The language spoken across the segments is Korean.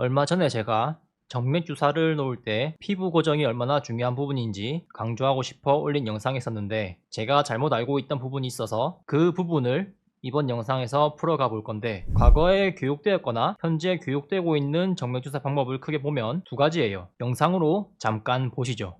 얼마 전에 제가 정맥 주사를 놓을 때 피부 고정이 얼마나 중요한 부분인지 강조하고 싶어 올린 영상이 있었는데 제가 잘못 알고 있던 부분이 있어서 그 부분을 이번 영상에서 풀어가 볼 건데 과거에 교육되었거나 현재 교육되고 있는 정맥 주사 방법을 크게 보면 두 가지예요. 영상으로 잠깐 보시죠.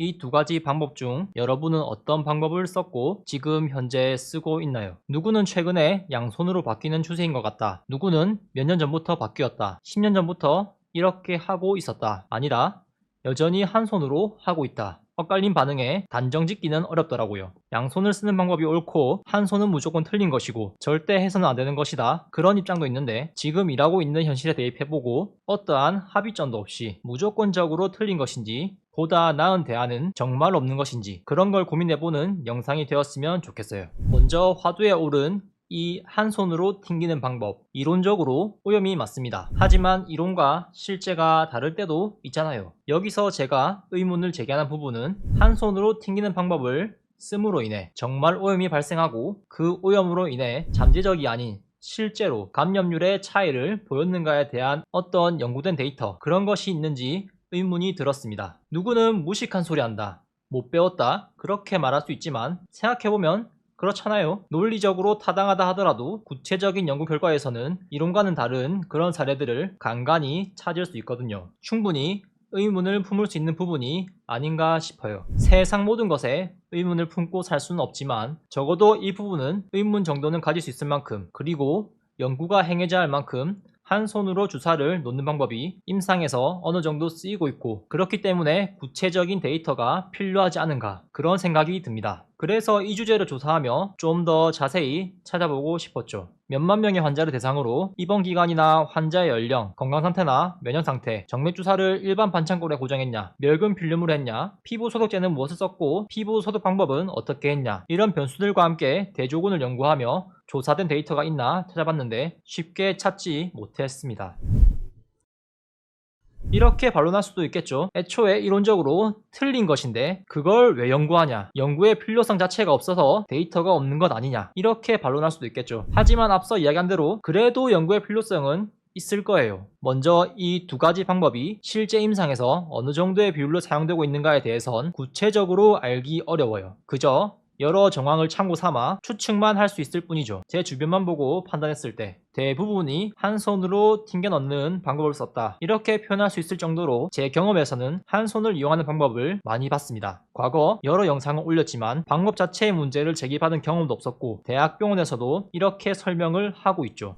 이 두 가지 방법 중 여러분은 어떤 방법을 썼고 지금 현재 쓰고 있나요? 누구는 최근에 양손으로 바뀌는 추세인 것 같다. 누구는 몇 년 전부터 바뀌었다. 10년 전부터 이렇게 하고 있었다. 아니라 여전히 한 손으로 하고 있다. 엇갈린 반응에 단정 짓기는 어렵더라고요. 양손을 쓰는 방법이 옳고 한 손은 무조건 틀린 것이고 절대 해서는 안 되는 것이다. 그런 입장도 있는데 지금 일하고 있는 현실에 대입해보고 어떠한 합의점도 없이 무조건적으로 틀린 것인지 보다 나은 대안은 정말 없는 것인지 그런 걸 고민해보는 영상이 되었으면 좋겠어요. 먼저 화두에 오른 이 한 손으로 튕기는 방법 이론적으로 오염이 맞습니다. 하지만 이론과 실제가 다를 때도 있잖아요. 여기서 제가 의문을 제기하는 부분은 한 손으로 튕기는 방법을 씀으로 인해 정말 오염이 발생하고 그 오염으로 인해 잠재적이 아닌 실제로 감염률의 차이를 보였는가에 대한 어떤 연구된 데이터 그런 것이 있는지 의문이 들었습니다. 누구는 무식한 소리 한다. 못 배웠다. 그렇게 말할 수 있지만 생각해보면 그렇잖아요. 논리적으로 타당하다 하더라도 구체적인 연구 결과에서는 이론과는 다른 그런 사례들을 간간히 찾을 수 있거든요. 충분히 의문을 품을 수 있는 부분이 아닌가 싶어요. 세상 모든 것에 의문을 품고 살 수는 없지만 적어도 이 부분은 의문 정도는 가질 수 있을 만큼 그리고 연구가 행해져야 할 만큼 한 손으로 주사를 놓는 방법이 임상에서 어느 정도 쓰이고 있고 그렇기 때문에 구체적인 데이터가 필요하지 않은가 그런 생각이 듭니다. 그래서 이 주제를 조사하며 좀 더 자세히 찾아보고 싶었죠. 몇만 명의 환자를 대상으로 입원 기간이나 환자의 연령, 건강 상태나 면역 상태, 정맥 주사를 일반 반창고에 고정했냐, 멸균 필름으로 했냐, 피부 소독제는 무엇을 썼고 피부 소독 방법은 어떻게 했냐 이런 변수들과 함께 대조군을 연구하며 조사된 데이터가 있나 찾아봤는데 쉽게 찾지 못했습니다. 이렇게 반론할 수도 있겠죠. 애초에 이론적으로 틀린 것인데 그걸 왜 연구하냐? 연구의 필요성 자체가 없어서 데이터가 없는 것 아니냐? 이렇게 반론할 수도 있겠죠. 하지만 앞서 이야기한 대로 그래도 연구의 필요성은 있을 거예요. 먼저 이 두 가지 방법이 실제 임상에서 어느 정도의 비율로 사용되고 있는가에 대해선 구체적으로 알기 어려워요. 그저 여러 정황을 참고 삼아 추측만 할 수 있을 뿐이죠. 제 주변만 보고 판단했을 때 대부분이 한 손으로 튕겨 넣는 방법을 썼다. 이렇게 표현할 수 있을 정도로 제 경험에서는 한 손을 이용하는 방법을 많이 봤습니다. 과거 여러 영상을 올렸지만 방법 자체의 문제를 제기받은 경험도 없었고 대학병원에서도 이렇게 설명을 하고 있죠.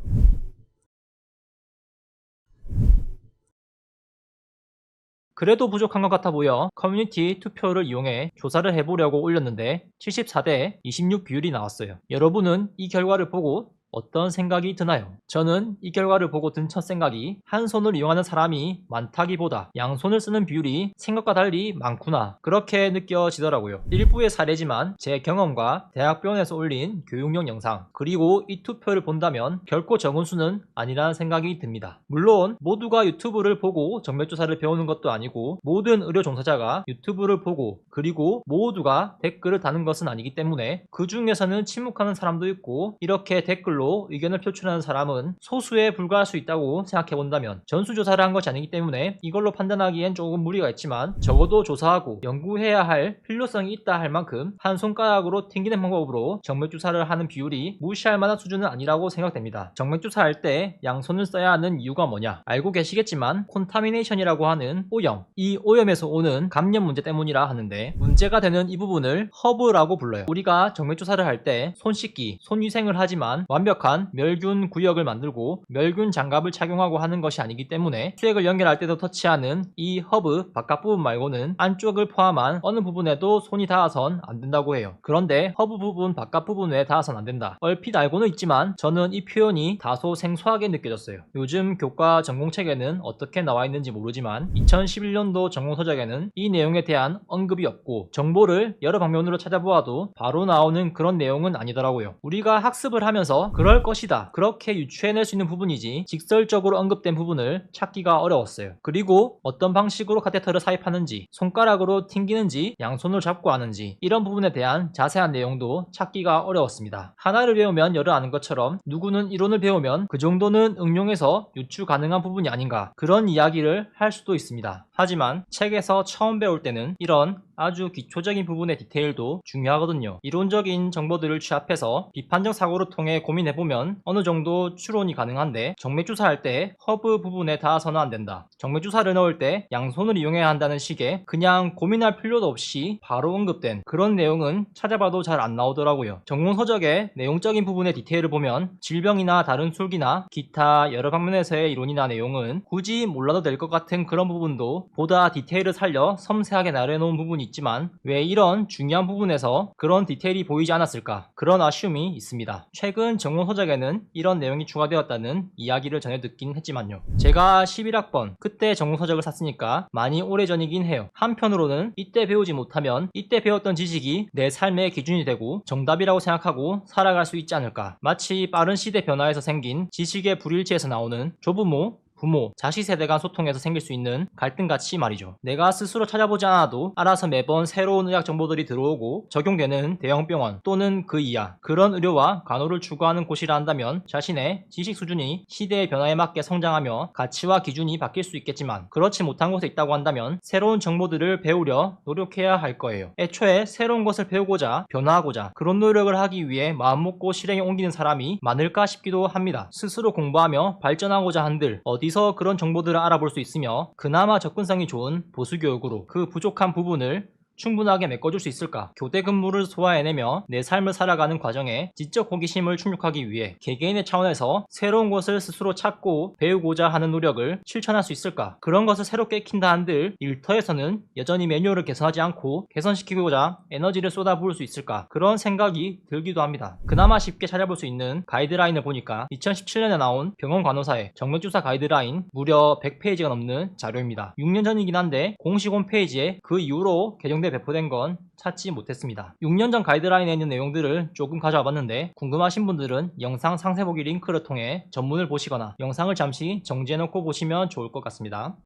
그래도 부족한 것 같아 보여 커뮤니티 투표를 이용해 조사를 해보려고 올렸는데 74대 26 비율이 나왔어요. 여러분은 이 결과를 보고 어떤 생각이 드나요? 저는 이 결과를 보고 든 첫 생각이 한 손을 이용하는 사람이 많다기보다 양손을 쓰는 비율이 생각과 달리 많구나 그렇게 느껴지더라고요. 일부의 사례지만 제 경험과 대학병원에서 올린 교육용 영상 그리고 이 투표를 본다면 결코 적은 수는 아니라는 생각이 듭니다. 물론 모두가 유튜브를 보고 정맥주사를 배우는 것도 아니고 모든 의료 종사자가 유튜브를 보고 그리고 모두가 댓글을 다는 것은 아니기 때문에 그 중에서는 침묵하는 사람도 있고 이렇게 댓글로 주제별로 의견을 표출하는 사람은 소수에 불과할 수 있다고 생각해 본다면 전수조사를 한 것이 아니기 때문에 이걸로 판단하기엔 조금 무리가 있지만 적어도 조사하고 연구해야 할 필요성이 있다 할 만큼 한 손가락으로 튕기는 방법으로 정맥주사를 하는 비율이 무시할 만한 수준은 아니라고 생각됩니다. 정맥주사할 때 양손을 써야 하는 이유가 뭐냐 알고 계시겠지만 콘타미네이션이라고 하는 오염 이 오염에서 오는 감염 문제 때문이라 하는데 문제가 되는 이 부분을 허브라고 불러요. 우리가 정맥주사를 할 때 손 씻기, 손 위생을 하지만 완벽 한 멸균 구역을 만들고 멸균 장갑을 착용하고 하는 것이 아니기 때문에 수액을 연결할 때도 터치하는 이 허브 바깥 부분 말고는 안쪽을 포함한 어느 부분에도 손이 닿아선 안 된다고 해요. 그런데 허브 부분 바깥 부분에 닿아선 안 된다. 얼핏 알고는 있지만 저는 이 표현이 다소 생소하게 느껴졌어요. 요즘 교과 전공책에는 어떻게 나와 있는지 모르지만 2011년도 전공서적에는 이 내용에 대한 언급이 없고 정보를 여러 방면으로 찾아보아도 바로 나오는 그런 내용은 아니더라고요. 우리가 학습을 하면서 그럴 것이다. 그렇게 유추해낼 수 있는 부분이지 직설적으로 언급된 부분을 찾기가 어려웠어요. 그리고 어떤 방식으로 카테터를 삽입하는지, 손가락으로 튕기는지, 양손을 잡고 하는지 이런 부분에 대한 자세한 내용도 찾기가 어려웠습니다. 하나를 배우면 열을 아는 것처럼 누구는 이론을 배우면 그 정도는 응용해서 유추 가능한 부분이 아닌가 그런 이야기를 할 수도 있습니다. 하지만 책에서 처음 배울 때는 이런 아주 기초적인 부분의 디테일도 중요하거든요. 이론적인 정보들을 취합해서 비판적 사고를 통해 고민해보면 어느 정도 추론이 가능한데 정맥주사할 때 허브 부분에 닿아서는 안 된다. 정맥주사를 넣을 때 양손을 이용해야 한다는 식의 그냥 고민할 필요도 없이 바로 언급된 그런 내용은 찾아봐도 잘 안 나오더라고요. 전공서적의 내용적인 부분의 디테일을 보면 질병이나 다른 술기나 기타 여러 방면에서의 이론이나 내용은 굳이 몰라도 될 것 같은 그런 부분도 보다 디테일을 살려 섬세하게 나열해놓은 부분이 있지만 왜 이런 중요한 부분에서 그런 디테일이 보이지 않았을까 그런 아쉬움이 있습니다. 최근 전공서적에는 이런 내용이 추가되었다는 이야기를 전해 듣긴 했지만요. 제가 11학번 그때 전공서적을 샀으니까 많이 오래전이긴 해요. 한편으로는 이때 배우지 못하면 이때 배웠던 지식이 내 삶의 기준이 되고 정답이라고 생각하고 살아갈 수 있지 않을까. 마치 빠른 시대 변화에서 생긴 지식의 불일치에서 나오는 조부모, 부모, 자식 세대 간 소통에서 생길 수 있는 갈등같이 말이죠. 내가 스스로 찾아보지 않아도 알아서 매번 새로운 의학 정보들이 들어오고 적용되는 대형 병원 또는 그 이하 그런 의료와 간호를 추구하는 곳이라 한다면 자신의 지식 수준이 시대의 변화에 맞게 성장하며 가치와 기준이 바뀔 수 있겠지만 그렇지 못한 곳에 있다고 한다면 새로운 정보들을 배우려 노력해야 할 거예요. 애초에 새로운 것을 배우고자 변화하고자 그런 노력을 하기 위해 마음먹고 실행에 옮기는 사람이 많을까 싶기도 합니다. 스스로 공부하며 발전하고자 한들 어디 어디서 그런 정보들을 알아볼 수 있으며 그나마 접근성이 좋은 보수교육으로 그 부족한 부분을 충분하게 메꿔줄 수 있을까? 교대 근무를 소화해내며 내 삶을 살아가는 과정에 지적 호기심을 충족하기 위해 개개인의 차원에서 새로운 것을 스스로 찾고 배우고자 하는 노력을 실천할 수 있을까? 그런 것을 새롭게 익힌다 한들 일터에서는 여전히 매뉴얼을 개선하지 않고 개선시키고자 에너지를 쏟아부을 수 있을까? 그런 생각이 들기도 합니다. 그나마 쉽게 찾아볼 수 있는 가이드라인을 보니까 2017년에 나온 병원 간호사의 정맥주사 가이드라인 무려 100페이지가 넘는 자료입니다. 6년 전이긴 한데 공식 홈페이지에 그 이후로 개정된 배포된 건 찾지 못했습니다. 6년 전 가이드라인에 있는 내용들을 조금 가져와 봤는데 궁금하신 분들은 영상 상세 보기 링크를 통해 전문을 보시거나 영상을 잠시 정지해 놓고 보시면 좋을 것 같습니다.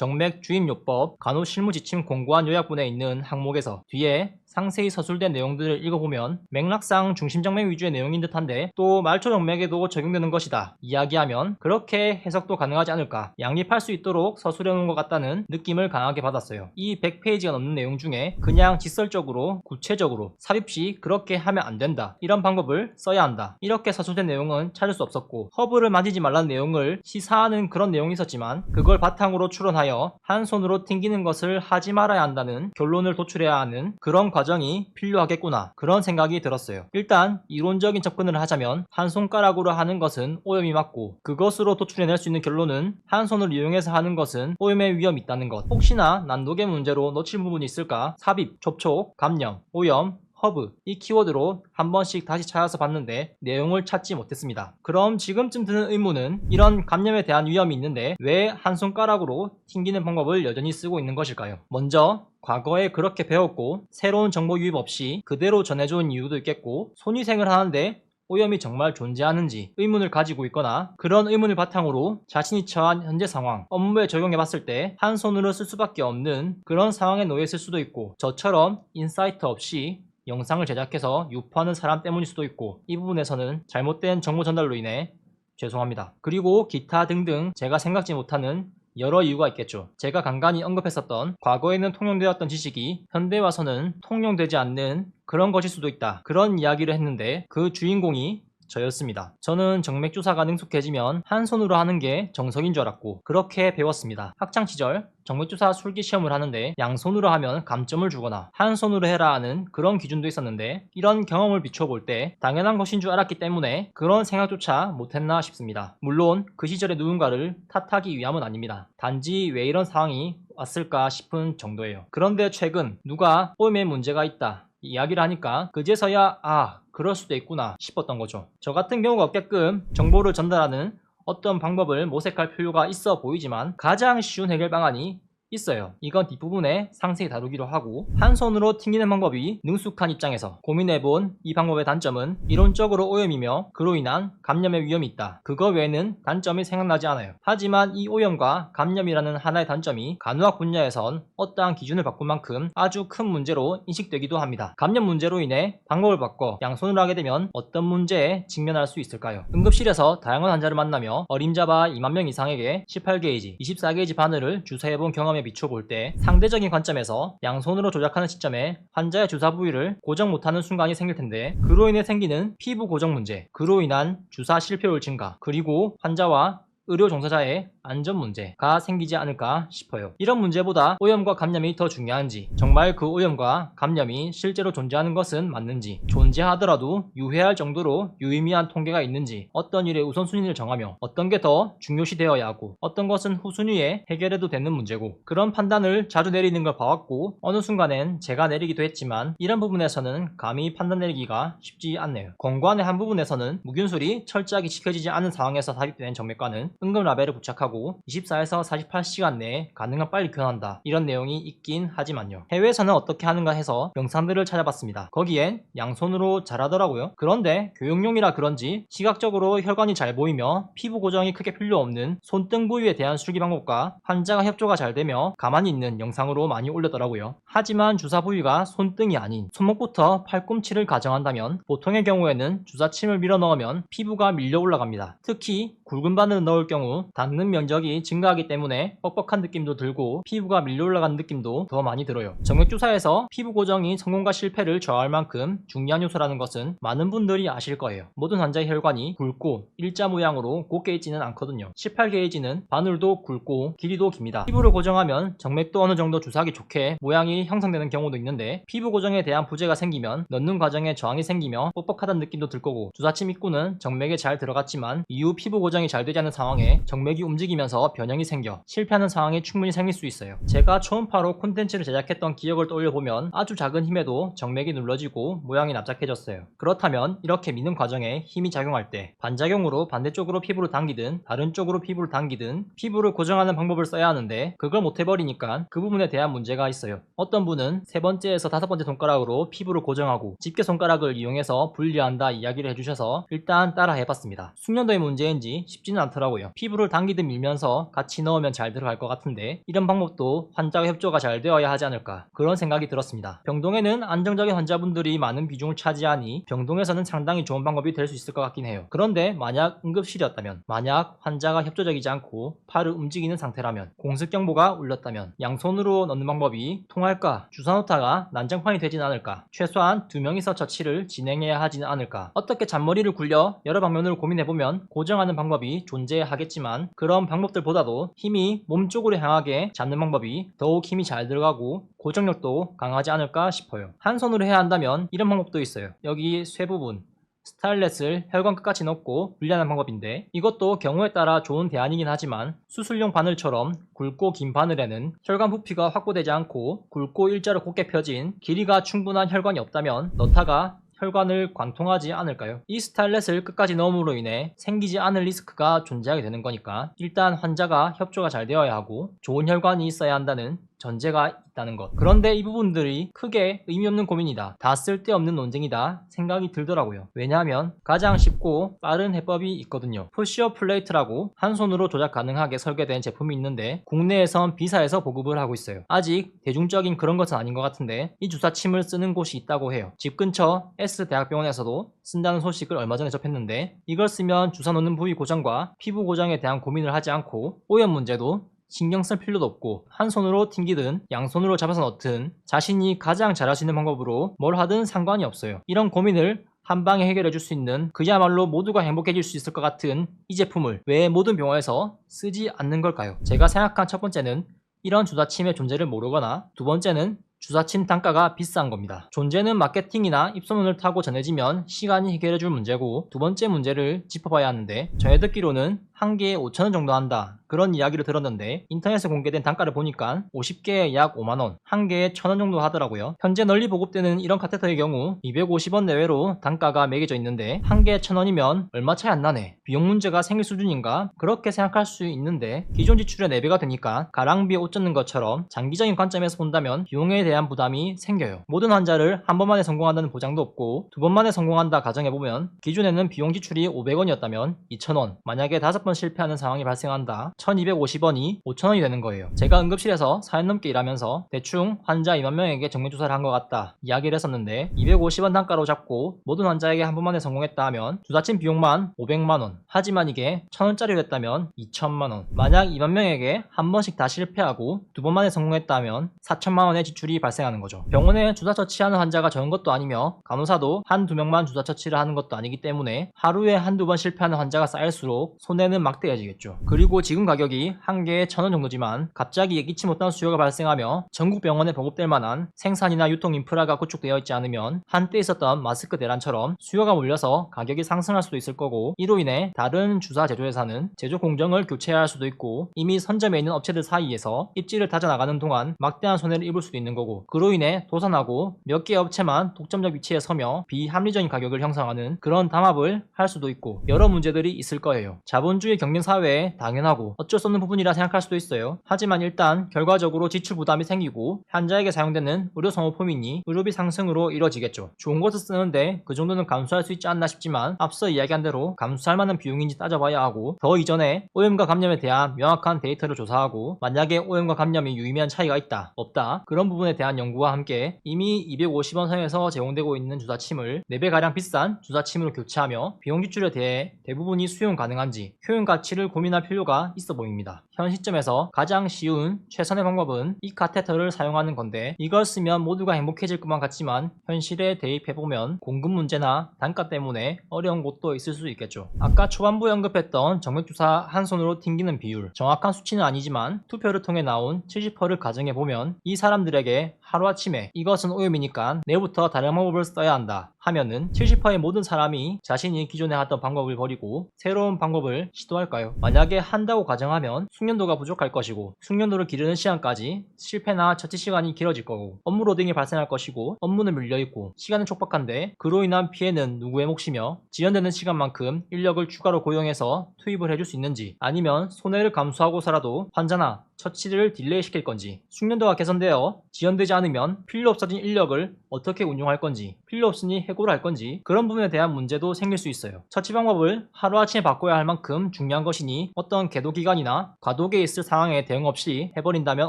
정맥 주임요법 간호실무지침 공고한 요약본에 있는 항목에서 뒤에 상세히 서술된 내용들을 읽어보면 맥락상 중심정맥 위주의 내용인 듯한데 또 말초정맥에도 적용되는 것이다. 이야기하면 그렇게 해석도 가능하지 않을까. 양립할 수 있도록 서술해 놓은 것 같다는 느낌을 강하게 받았어요. 이 100페이지가 넘는 내용 중에 그냥 직설적으로 구체적으로 삽입 시 그렇게 하면 안 된다. 이런 방법을 써야 한다. 이렇게 서술된 내용은 찾을 수 없었고 허브를 만지지 말라는 내용을 시사하는 그런 내용이 있었지만 그걸 바탕으로 추론하여 한 손으로 튕기는 것을 하지 말아야 한다는 결론을 도출해야 하는 그런 과 정이 필요하겠구나 그런 생각이 들었어요. 일단 이론적인 접근을 하자면 한 손가락으로 하는 것은 오염이 맞고 그것으로 도출해낼 수 있는 결론은 한 손을 이용해서 하는 것은 오염의 위험이 있다는 것. 혹시나 난독의 문제로 놓칠 부분이 있을까? 삽입, 접촉, 감염, 오염, 허브 이 키워드로 한 번씩 다시 찾아서 봤는데 내용을 찾지 못했습니다. 그럼 지금쯤 드는 의문은 이런 감염에 대한 위험이 있는데 왜 한 손가락으로 튕기는 방법을 여전히 쓰고 있는 것일까요? 먼저 과거에 그렇게 배웠고 새로운 정보 유입 없이 그대로 전해준 이유도 있겠고 손위생을 하는데 오염이 정말 존재하는지 의문을 가지고 있거나 그런 의문을 바탕으로 자신이 처한 현재 상황, 업무에 적용해 봤을 때 한 손으로 쓸 수밖에 없는 그런 상황에 놓여 있을 수도 있고 저처럼 인사이트 없이 영상을 제작해서 유포하는 사람 때문일 수도 있고 이 부분에서는 잘못된 정보 전달로 인해 죄송합니다. 그리고 기타 등등 제가 생각지 못하는 여러 이유가 있겠죠. 제가 간간히 언급했었던 과거에는 통용되었던 지식이 현대 와서는 통용되지 않는 그런 것일 수도 있다. 그런 이야기를 했는데 그 주인공이 저였습니다. 저는 정맥주사가 능숙해지면 한 손으로 하는 게 정석인 줄 알았고 그렇게 배웠습니다. 학창 시절 정맥주사 술기 시험을 하는데 양손으로 하면 감점을 주거나 한 손으로 해라 하는 그런 기준도 있었는데 이런 경험을 비춰볼 때 당연한 것인 줄 알았기 때문에 그런 생각조차 못했나 싶습니다. 물론 그 시절의 누군가를 탓하기 위함은 아닙니다. 단지 왜 이런 상황이 왔을까 싶은 정도예요. 그런데 최근 누가 오염에 문제가 있다 이야기를 하니까 그제서야 아 그럴 수도 있구나 싶었던 거죠. 저 같은 경우가 없게끔 정보를 전달하는 어떤 방법을 모색할 필요가 있어 보이지만 가장 쉬운 해결 방안이 있어요. 이건 뒷부분에 상세히 다루기로 하고 한 손으로 튕기는 방법이 능숙한 입장에서 고민해본 이 방법의 단점은 이론적으로 오염이며 그로 인한 감염의 위험이 있다. 그거 외에는 단점이 생각나지 않아요. 하지만 이 오염과 감염이라는 하나의 단점이 간호학 분야에선 어떠한 기준을 바꾼 만큼 아주 큰 문제로 인식되기도 합니다. 감염 문제로 인해 방법을 바꿔 양손으로 하게 되면 어떤 문제에 직면할 수 있을까요? 응급실에서 다양한 환자를 만나며 어림잡아 2만 명 이상에게 18게이지, 24게이지 바늘을 주사해본 경험 에 비춰볼 때 상대적인 관점에서 양손으로 조작하는 시점에 환자의 주사 부위를 고정 못하는 순간이 생길 텐데 그로 인해 생기는 피부 고정 문제, 그로 인한 주사 실패율 증가, 그리고 환자와 의료 종사자의 안전 문제가 생기지 않을까 싶어요. 이런 문제보다 오염과 감염이 더 중요한지, 정말 그 오염과 감염이 실제로 존재하는 것은 맞는지, 존재하더라도 유해할 정도로 유의미한 통계가 있는지, 어떤 일의 우선순위를 정하며 어떤 게 더 중요시 되어야 하고, 어떤 것은 후순위에 해결해도 되는 문제고, 그런 판단을 자주 내리는 걸 봐왔고, 어느 순간엔 제가 내리기도 했지만, 이런 부분에서는 감히 판단 내리기가 쉽지 않네요. 권관의 한 부분에서는 무균술이 철저하게 지켜지지 않은 상황에서 삽입된 정맥과는 응급 라벨을 부착하고 24에서 48시간 내에 가능한 빨리 교환한다. 이런 내용이 있긴 하지만요. 해외에서는 어떻게 하는가 해서 영상들을 찾아봤습니다. 거기엔 양손으로 잘하더라고요. 그런데 교육용이라 그런지 시각적으로 혈관이 잘 보이며 피부 고정이 크게 필요 없는 손등 부위에 대한 술기 방법과 환자가 협조가 잘 되며 가만히 있는 영상으로 많이 올렸더라고요. 하지만 주사 부위가 손등이 아닌 손목부터 팔꿈치를 가정한다면 보통의 경우에는 주사침을 밀어 넣으면 피부가 밀려 올라갑니다. 특히 굵은 바늘을 넣을 경우 닿는 면적이 증가하기 때문에 뻑뻑한 느낌도 들고 피부가 밀려 올라가는 느낌도 더 많이 들어요. 정맥주사에서 피부 고정이 성공과 실패를 좌우할 만큼 중요한 요소라는 것은 많은 분들이 아실 거예요. 모든 환자의 혈관이 굵고 일자 모양으로 곱게 있지는 않거든요. 18게이지는 바늘도 굵고 길이도 깁니다. 피부를 고정하면 정맥도 어느 정도 주사하기 좋게 모양이 형성되는 경우도 있는데 피부 고정에 대한 부재가 생기면 넣는 과정에 저항이 생기며 뻑뻑하다는 느낌도 들 거고 주사침 입구는 정맥에 잘 들어갔지만 이후 피부 고정이 잘 되지 않은 상황 에 정맥이 움직이면서 변형이 생겨 실패하는 상황이 충분히 생길 수 있어요. 제가 초음파로 콘텐츠를 제작했던 기억을 떠올려보면 아주 작은 힘에도 정맥이 눌러지고 모양이 납작해졌어요. 그렇다면 이렇게 미는 과정에 힘이 작용할 때 반작용으로 반대쪽으로 피부를 당기든 다른 쪽으로 피부를 당기든 피부를 고정하는 방법을 써야 하는데 그걸 못 해버리니까 그 부분에 대한 문제가 있어요. 어떤 분은 세 번째에서 다섯 번째 손가락으로 피부를 고정하고 집게 손가락을 이용해서 분리한다 이야기를 해주셔서 일단 따라 해봤습니다. 숙련도의 문제인지 쉽지는 않더라 고요. 피부를 당기듯 밀면서 같이 넣으면 잘 들어갈 것 같은데 이런 방법도 환자와 협조가 잘 되어야 하지 않을까 그런 생각이 들었습니다. 병동에는 안정적인 환자분들이 많은 비중을 차지하니 병동에서는 상당히 좋은 방법이 될 수 있을 것 같긴 해요. 그런데 만약 응급실이었다면 만약 환자가 협조적이지 않고 팔을 움직이는 상태라면 공습 경보가 울렸다면 양손으로 넣는 방법이 통할까 주사 놓다가 난장판이 되진 않을까 최소한 두 명이서 처치를 진행해야 하지는 않을까 어떻게 잔머리를 굴려 여러 방면으로 고민해보면 고정하는 방법이 존재하 겠지만 그런 방법들보다도 힘이 몸 쪽으로 향하게 잡는 방법이 더욱 힘이 잘 들어가고 고정력도 강하지 않을까 싶어요. 한 손으로 해야 한다면 이런 방법도 있어요. 여기 쇠 부분 스타일렛을 혈관 끝까지 넣고 분리하는 방법인데 이것도 경우에 따라 좋은 대안이긴 하지만 수술용 바늘처럼 굵고 긴 바늘에는 혈관 부피가 확보되지 않고 굵고 일자로 곱게 펴진 길이가 충분한 혈관이 없다면 넣다가 혈관을 관통하지 않을까요? 이 스타일렛을 끝까지 넣음으로 인해 생기지 않을 리스크가 존재하게 되는 거니까 일단 환자가 협조가 잘 되어야 하고 좋은 혈관이 있어야 한다는 전제가 있다는 것. 그런데 이 부분들이 크게 의미 없는 고민이다. 다 쓸데없는 논쟁이다 생각이 들더라고요. 왜냐하면 가장 쉽고 빠른 해법이 있거든요. 푸시어 플레이트라고 한 손으로 조작 가능하게 설계된 제품이 있는데 국내에선 비사에서 보급을 하고 있어요. 아직 대중적인 그런 것은 아닌 것 같은데 이 주사침을 쓰는 곳이 있다고 해요. 집 근처 S대학병원에서도 쓴다는 소식을 얼마 전에 접했는데 이걸 쓰면 주사 놓는 부위 고정과 피부 고정에 대한 고민을 하지 않고 오염 문제도 신경 쓸 필요도 없고 한 손으로 튕기든 양손으로 잡아서 넣든 자신이 가장 잘할 수 있는 방법으로 뭘 하든 상관이 없어요. 이런 고민을 한 방에 해결해 줄 수 있는 그야말로 모두가 행복해질 수 있을 것 같은 이 제품을 왜 모든 병원에서 쓰지 않는 걸까요? 제가 생각한 첫 번째는 이런 주사침의 존재를 모르거나 두 번째는 주사침 단가가 비싼 겁니다. 존재는 마케팅이나 입소문을 타고 전해지면 시간이 해결해 줄 문제고 두 번째 문제를 짚어봐야 하는데 저희 듣기로는 한 개에 5천원 정도 한다 그런 이야기를 들었는데 인터넷에 공개된 단가를 보니까 50개에 약 5만원 한 개에 1,000원 정도 하더라고요. 현재 널리 보급되는 이런 카테터의 경우 250원 내외로 단가가 매겨져 있는데 한 개에 1,000원이면 얼마 차이 안 나네. 비용 문제가 생길 수준인가? 그렇게 생각할 수 있는데 기존 지출의 4배가 되니까 가랑비에 옷 젖는 것처럼 장기적인 관점에서 본다면 비용에 대한 부담이 생겨요. 모든 환자를 한 번만에 성공한다는 보장도 없고 두 번만에 성공한다 가정해보면 기존에는 비용 지출이 500원이었다면 2,000원 만약에 다섯 번 실패하는 상황이 발생한다 1250원이 5,000원이 되는 거예요. 제가 응급실에서 4년 넘게 일하면서 대충 환자 2만 명에게 정맥주사를 한 것 같다 이야기를 했었는데 250원 단가로 잡고 모든 환자에게 한 번만에 성공했다 하면 주사침 비용만 500만원 하지만 이게 1000원짜리였다면 2천만원 만약 2만 명에게 한 번씩 다 실패하고 두 번만에 성공했다 하면 4천만원의 지출이 발생하는 거죠. 병원에 주사 처치하는 환자가 적은 것도 아니며 간호사도 한두 명만 주사 처치를 하는 것도 아니기 때문에 하루에 한두 번 실패하는 환자가 쌓일수록 손해는 막대해지겠죠. 그리고 지금 가격이 한 개에 천 원 정도지만 갑자기 예기치 못한 수요가 발생하며 전국 병원에 보급될 만한 생산이나 유통 인프라가 구축되어 있지 않으면 한때 있었던 마스크 대란처럼 수요가 몰려서 가격이 상승할 수도 있을 거고 이로 인해 다른 주사 제조회사는 제조 공정을 교체해야 할 수도 있고 이미 선점에 있는 업체들 사이에서 입지를 다져나가는 동안 막대한 손해를 입을 수도 있는 거고 그로 인해 도산하고 몇 개의 업체만 독점적 위치에 서며 비합리적인 가격을 형성하는 그런 담합을 할 수도 있고 여러 문제들이 있을 거예요. 자본주의 경쟁 사회에 당연하고 어쩔 수 없는 부분이라 생각할 수도 있어요. 하지만 일단 결과적으로 지출 부담이 생기고 환자에게 사용되는 의료 소모품이니 의료비 상승으로 이뤄지겠죠. 좋은 것을 쓰는데 그 정도는 감수할 수 있지 않나 싶지만 앞서 이야기한 대로 감수할 만한 비용인지 따져봐야 하고 더 이전에 오염과 감염에 대한 명확한 데이터를 조사하고 만약에 오염과 감염이 유의미한 차이가 있다 없다 그런 부분에 대한 연구와 함께 이미 250원 선에서 제공되고 있는 주사침을 4배가량 비싼 주사침으로 교체하며 비용 지출에 대해 대부분이 수용 가능한지 효용 가치를 고민할 필요가 있어 보입니다. 현 시점에서 가장 쉬운 최선의 방법은 이 카테터를 사용하는 건데 이걸 쓰면 모두가 행복해질 것만 같지만 현실에 대입해보면 공급 문제나 단가 때문에 어려운 곳도 있을 수 있겠죠. 아까 초반부에 언급했던 정맥주사 한 손으로 튕기는 비율 정확한 수치는 아니지만 투표를 통해 나온 70%를 가정해보면 이 사람들에게 하루아침에 이것은 오염이니까 내부터 다른 방법을 써야 한다 하면은 70%의 모든 사람이 자신이 기존에 하던 방법을 버리고 새로운 방법을 시도할까요? 만약에 한다고 가정하면 숙련도가 부족할 것이고 숙련도를 기르는 시간까지 실패나 처치 시간이 길어질 거고 업무 로딩이 발생할 것이고 업무는 밀려있고 시간은 촉박한데 그로 인한 피해는 누구의 몫이며 지연되는 시간만큼 인력을 추가로 고용해서 투입을 해줄 수 있는지 아니면 손해를 감수하고서라도 환자나 처치를 딜레이 시킬 건지 숙련도가 개선되어 지연되지 않으면 필요 없어진 인력을 어떻게 운용할 건지 필요 없으니 해고를 할 건지 그런 부분에 대한 문제도 생길 수 있어요. 처치 방법을 하루아침에 바꿔야 할 만큼 중요한 것이니 어떤 계도 기간이나 과도기에 있을 상황에 대응 없이 해버린다면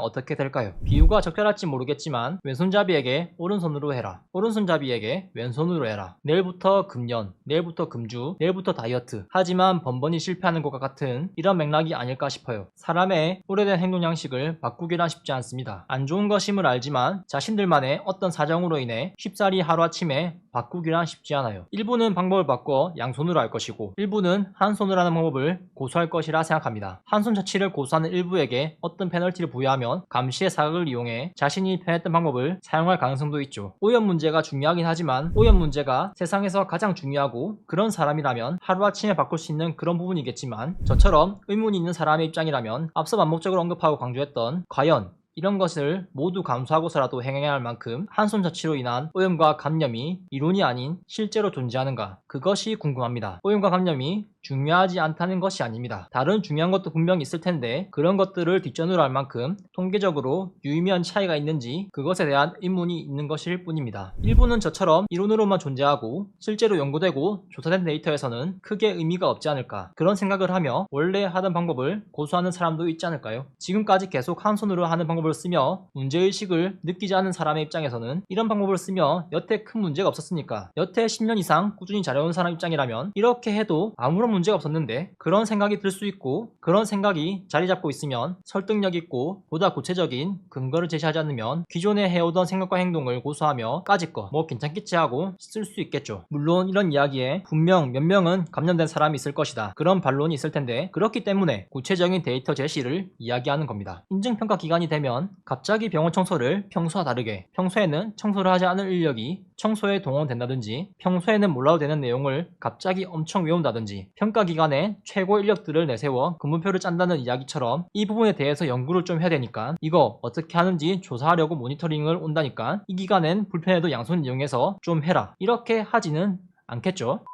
어떻게 될까요? 비유가 적절할지 모르겠지만 왼손잡이에게 오른손으로 해라. 오른손잡이에게 왼손으로 해라. 내일부터 금연, 내일부터 금주, 내일부터 다이어트. 하지만 번번이 실패하는 것과 같은 이런 맥락이 아닐까 싶어요. 사람의 오래된 행동 양식을 바꾸기란 쉽지 않습니다. 안 좋은 것임을 알지만 자신들만의 어떤 사정으로 인해 쉽사리 하루아침에 바꾸기란 쉽지 않아요. 일부는 방법을 바꿔 양손으로 할 것이고 일부는 한 손으로 하는 방법을 고수할 것이라 생각합니다. 한손 처치를 고수하는 일부에게 어떤 페널티를 부여하면 감시의 사각을 이용해 자신이 편했던 방법을 사용할 가능성도 있죠. 오염 문제가 중요하긴 하지만 오염 문제가 세상에서 가장 중요하고 그런 사람이라면 하루아침에 바꿀 수 있는 그런 부분이겠지만 저처럼 의문이 있는 사람의 입장이라면 앞서 반복적으로 언급하고 강조했던 과연 이런 것을 모두 감수하고서라도 행해야 할 만큼 한손 자치로 인한 오염과 감염이 이론이 아닌 실제로 존재하는가 그것이 궁금합니다. 오염과 감염이 중요하지 않다는 것이 아닙니다. 다른 중요한 것도 분명히 있을 텐데 그런 것들을 뒷전으로 할 만큼 통계적으로 유의미한 차이가 있는지 그것에 대한 의문이 있는 것일 뿐입니다. 일부는 저처럼 이론으로만 존재하고 실제로 연구되고 조사된 데이터에서는 크게 의미가 없지 않을까 그런 생각을 하며 원래 하던 방법을 고수하는 사람도 있지 않을까요? 지금까지 계속 한 손으로 하는 방법을 쓰며 문제의식을 느끼지 않은 사람의 입장에서는 이런 방법을 쓰며 여태 큰 문제가 없었으니까 여태 10년 이상 꾸준히 잘 해온 사람 입장이라면 이렇게 해도 아무런 문제가 없었는데 그런 생각이 들 수 있고 그런 생각이 자리 잡고 있으면 설득력 있고 보다 구체적인 근거를 제시하지 않으면 기존에 해오던 생각과 행동을 고수하며 까짓 거 뭐 괜찮겠지 하고 쓸 수 있겠죠. 물론 이런 이야기에 분명 몇 명은 감염된 사람이 있을 것이다. 그런 반론이 있을 텐데 그렇기 때문에 구체적인 데이터 제시를 이야기하는 겁니다. 인증평가 기간이 되면 갑자기 병원 청소를 평소와 다르게 평소에는 청소를 하지 않을 인력이 청소에 동원된다든지 평소에는 몰라도 되는 내용 을 갑자기 엄청 외운다든지 평가 기간에 최고 인력들을 내세워 근무표를 짠다는 이야기처럼 이 부분에 대해서 연구를 좀 해야 되니까 이거 어떻게 하는지 조사하려고 모니터링을 온다니까 이 기간엔 불편해도 양손 이용해서 좀 해라. 이렇게 하지는 않겠죠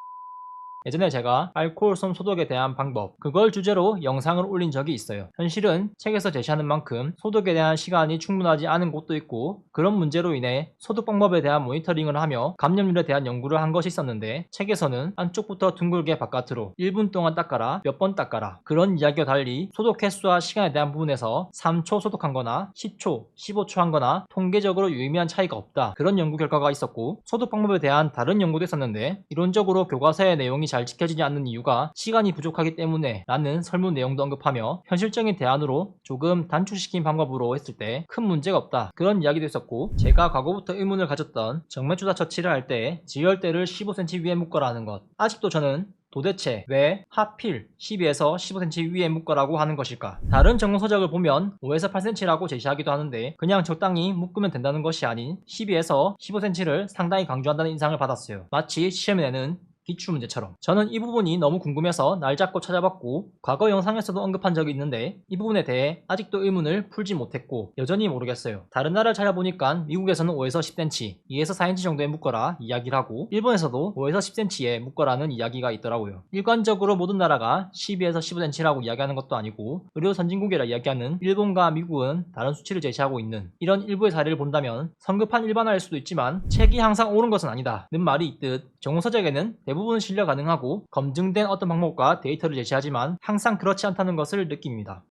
예전에 제가 알코올솜 소독에 대한 방법 그걸 주제로 영상을 올린 적이 있어요. 현실은 책에서 제시하는 만큼 소독에 대한 시간이 충분하지 않은 곳도 있고 그런 문제로 인해 소독 방법에 대한 모니터링을 하며 감염률에 대한 연구를 한 것이 있었는데 책에서는 안쪽부터 둥글게 바깥으로 1분 동안 닦아라 몇 번 닦아라 그런 이야기와 달리 소독 횟수와 시간에 대한 부분에서 3초 소독한 거나 10초, 15초 한 거나 통계적으로 유의미한 차이가 없다 그런 연구 결과가 있었고 소독 방법에 대한 다른 연구도 있었는데 이론적으로 교과서의 내용이 잘 지켜지지 않는 이유가 시간이 부족하기 때문에 라는 설문 내용도 언급하며 현실적인 대안으로 조금 단축시킨 방법으로 했을 때 큰 문제가 없다 그런 이야기도 있었고 제가 과거부터 의문을 가졌던 정맥주사 처치를 할 때 지혈대를 15cm 위에 묶어라는 것 아직도 저는 도대체 왜 하필 12에서 15cm 위에 묶어라고 하는 것일까? 다른 전공 서적을 보면 5에서 8cm라고 제시하기도 하는데 그냥 적당히 묶으면 된다는 것이 아닌 12에서 15cm를 상당히 강조한다는 인상을 받았어요. 마치 시험에 내는 기출 문제처럼. 저는 이 부분이 너무 궁금해서 날 잡고 찾아봤고 과거 영상에서도 언급한 적이 있는데 이 부분에 대해 아직도 의문을 풀지 못했고 여전히 모르겠어요. 다른 나라를 찾아보니까 미국에서는 5에서 10cm 2에서 4인치 정도에 묶어라 이야기를 하고 일본에서도 5에서 10cm에 묶어라는 이야기가 있더라고요. 일관적으로 모든 나라가 12에서 15cm라고 이야기하는 것도 아니고 의료 선진국이라 이야기하는 일본과 미국은 다른 수치를 제시하고 있는 이런 일부의 사례를 본다면 성급한 일반화일 수도 있지만 책이 항상 옳은 것은 아니다 는 말이 있듯 정호서적에는 대부분 신뢰 가능하고 검증된 어떤 방법과 데이터를 제시하지만 항상 그렇지 않다는 것을 느낍니다.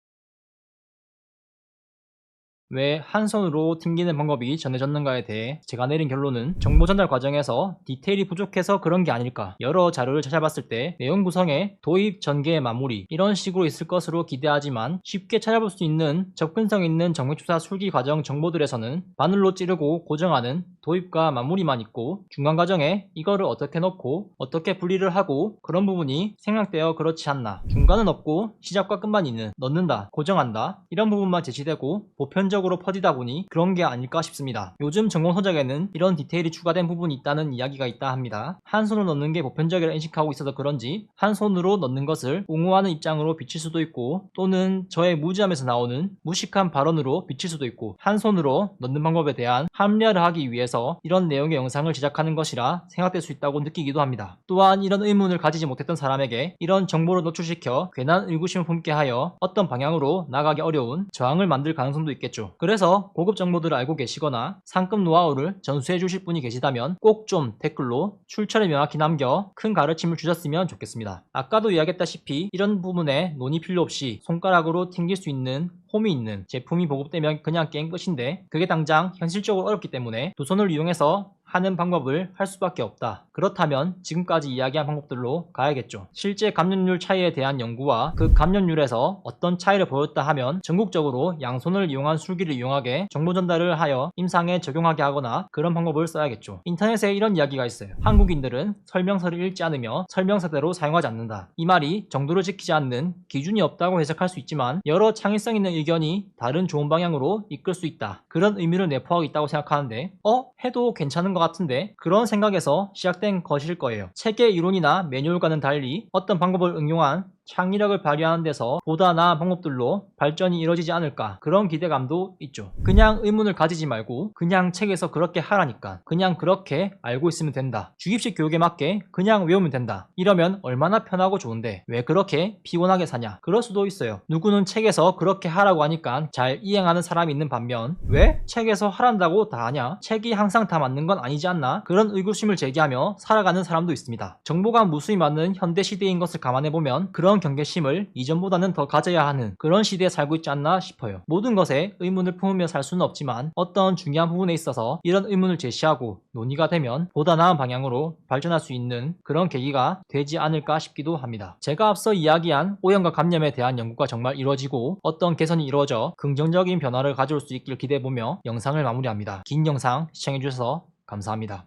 왜 한 손으로 튕기는 방법이 전해졌는가에 대해 제가 내린 결론은 정보 전달 과정에서 디테일이 부족해서 그런 게 아닐까 여러 자료를 찾아봤을 때 내용 구성에 도입, 전개, 마무리 이런 식으로 있을 것으로 기대하지만 쉽게 찾아볼 수 있는 접근성 있는 정맥주사 술기 과정 정보들에서는 바늘로 찌르고 고정하는 도입과 마무리만 있고 중간 과정에 이거를 어떻게 넣고 어떻게 분리를 하고 그런 부분이 생략되어 그렇지 않나. 중간은 없고 시작과 끝만 있는 넣는다, 고정한다 이런 부분만 제시되고 보편적 으로 퍼지다 보니 그런 게 아닐까 싶습니다. 요즘 전공 서적에는 이런 디테일이 추가된 부분이 있다는 이야기가 있다 합니다. 한 손으로 넣는 게 보편적이라 인식하고 있어서 그런지 한 손으로 넣는 것을 옹호하는 입장으로 비칠 수도 있고 또는 저의 무지함에서 나오는 무식한 발언으로 비칠 수도 있고 한 손으로 넣는 방법에 대한 합리화를 하기 위해서 이런 내용의 영상을 제작하는 것이라 생각될 수 있다고 느끼기도 합니다. 또한 이런 의문을 가지지 못했던 사람에게 이런 정보를 노출시켜 괜한 의구심을 품게 하여 어떤 방향으로 나가기 어려운 저항을 만들 가능성도 있겠죠. 그래서 고급 정보들을 알고 계시거나 상급 노하우를 전수해 주실 분이 계시다면 꼭 좀 댓글로 출처를 명확히 남겨 큰 가르침을 주셨으면 좋겠습니다. 아까도 이야기했다시피 이런 부분에 논의 필요 없이 손가락으로 튕길 수 있는 홈이 있는 제품이 보급되면 그냥 게임 끝인데 그게 당장 현실적으로 어렵기 때문에 두 손을 이용해서 하는 방법을 할 수밖에 없다. 그렇다면 지금까지 이야기한 방법들로 가야겠죠. 실제 감염률 차이에 대한 연구와 그 감염률에서 어떤 차이를 보였다 하면 전국적으로 양손을 이용한 술기를 이용하게 정보 전달을 하여 임상에 적용하게 하거나 그런 방법을 써야겠죠. 인터넷에 이런 이야기가 있어요. 한국인들은 설명서를 읽지 않으며 설명서대로 사용하지 않는다. 이 말이 정도를 지키지 않는 기준이 없다고 해석할 수 있지만 여러 창의성 있는 의견이 다른 좋은 방향으로 이끌 수 있다. 그런 의미를 내포하고 있다고 생각하는데 어? 해도 괜찮은 것 같은데 그런 생각에서 시작된 것일 거예요. 책의 이론이나 매뉴얼과는 달리 어떤 방법을 응용한 창의력을 발휘하는 데서 보다 나은 방법들로 발전이 이루어지지 않을까 그런 기대감도 있죠. 그냥 의문을 가지지 말고 그냥 책에서 그렇게 하라니까 그냥 그렇게 알고 있으면 된다. 주입식 교육에 맞게 그냥 외우면 된다. 이러면 얼마나 편하고 좋은데 왜 그렇게 피곤하게 사냐? 그럴 수도 있어요. 누구는 책에서 그렇게 하라고 하니까 잘 이행하는 사람이 있는 반면 왜 책에서 하란다고 다 하냐? 책이 항상 다 맞는 건 아니지 않나? 그런 의구심을 제기하며 살아가는 사람도 있습니다. 정보가 무수히 많은 현대 시대인 것을 감안해 보면 그런 경계심을 이전보다는 더 가져야 하는 그런 시대에 살고 있지 않나 싶어요. 모든 것에 의문을 품으며 살 수는 없지만 어떤 중요한 부분에 있어서 이런 의문을 제시하고 논의가 되면 보다 나은 방향으로 발전할 수 있는 그런 계기가 되지 않을까 싶기도 합니다. 제가 앞서 이야기한 오염과 감염에 대한 연구가 정말 이루어지고 어떤 개선이 이루어져 긍정적인 변화를 가져올 수 있길 기대해보며 영상을 마무리합니다. 긴 영상 시청해주셔서 감사합니다.